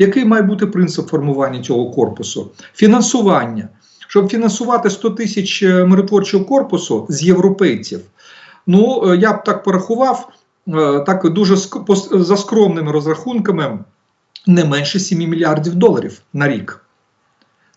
Який має бути принцип формування цього корпусу? Фінансування. Щоб фінансувати 100 тисяч е, миротворчого корпусу з європейців, ну е, я б так порахував, е, так дуже за скромними розрахунками, не менше 7 мільярдів доларів на рік.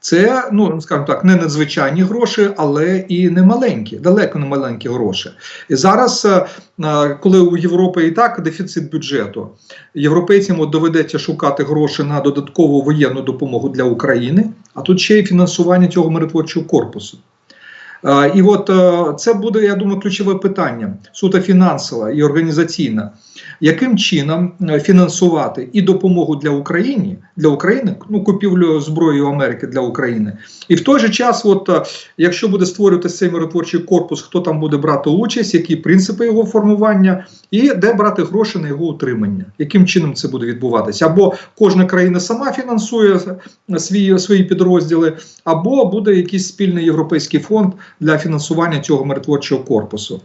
Це, ну скажімо так, не надзвичайні гроші, але і не маленькі, далеко не маленькі гроші. І зараз, е, е, коли у Європи і так дефіцит бюджету, європейцям доведеться шукати гроші на додаткову воєнну допомогу для України, а тут ще й фінансування цього миротворчого корпусу. І от е, це буде, я думаю, ключове питання суто фінансове і організаційне. Яким чином е, фінансувати і допомогу для України для України, ну купівлю зброї Америки для України, і в той же час, от е, якщо буде створюватися цей миротворчий корпус, хто там буде брати участь, які принципи його формування, і де брати гроші на його утримання, яким чином це буде відбуватися? Або кожна країна сама фінансує свої, свої підрозділи, або буде якийсь спільний європейський фонд для фінансування цього миротворчого корпусу.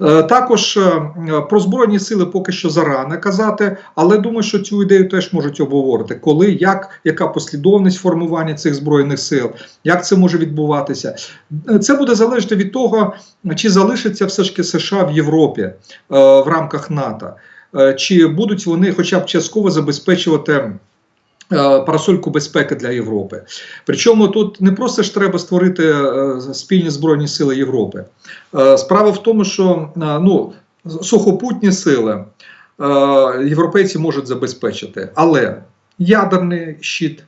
Е, Також е, про збройні сили поки що зарано казати, але думаю, що цю ідею теж можуть обговорити, коли, як, яка послідовність формування цих збройних сил, як це може відбуватися. Е, Це буде залежати від того, чи залишиться все ж таки США в Європі в рамках НАТО, чи будуть вони хоча б частково забезпечувати. Е, Парасольку безпеки для Європи. Причому тут не просто ж треба створити е, спільні збройні сили Європи. Е, Справа в тому, що ну, сухопутні сили європейці можуть забезпечити, але ядерний щит.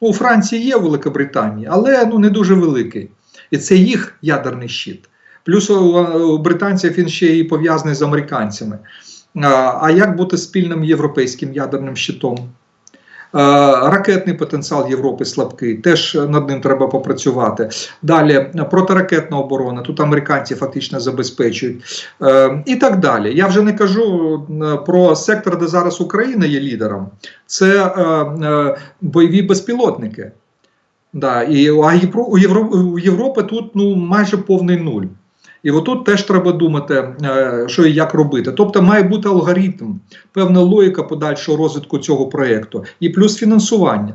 Ну, у Франції є у Великобританії, але ну, не дуже великий. І це їх ядерний щит. Плюс у, британців він ще і пов'язаний з американцями. А як бути спільним європейським ядерним щитом? Е, Ракетний потенціал Європи слабкий, теж над ним треба попрацювати. Далі протиракетна оборона, тут американці фактично забезпечують Е, і так далі. Я вже не кажу е, про сектор, де зараз Україна є лідером. Це бойові безпілотники. Да, і, у Європи тут ну, майже повний нуль. І отут теж треба думати, е, що і як робити. Тобто має бути алгоритм, певна логіка подальшого розвитку цього проєкту і плюс фінансування.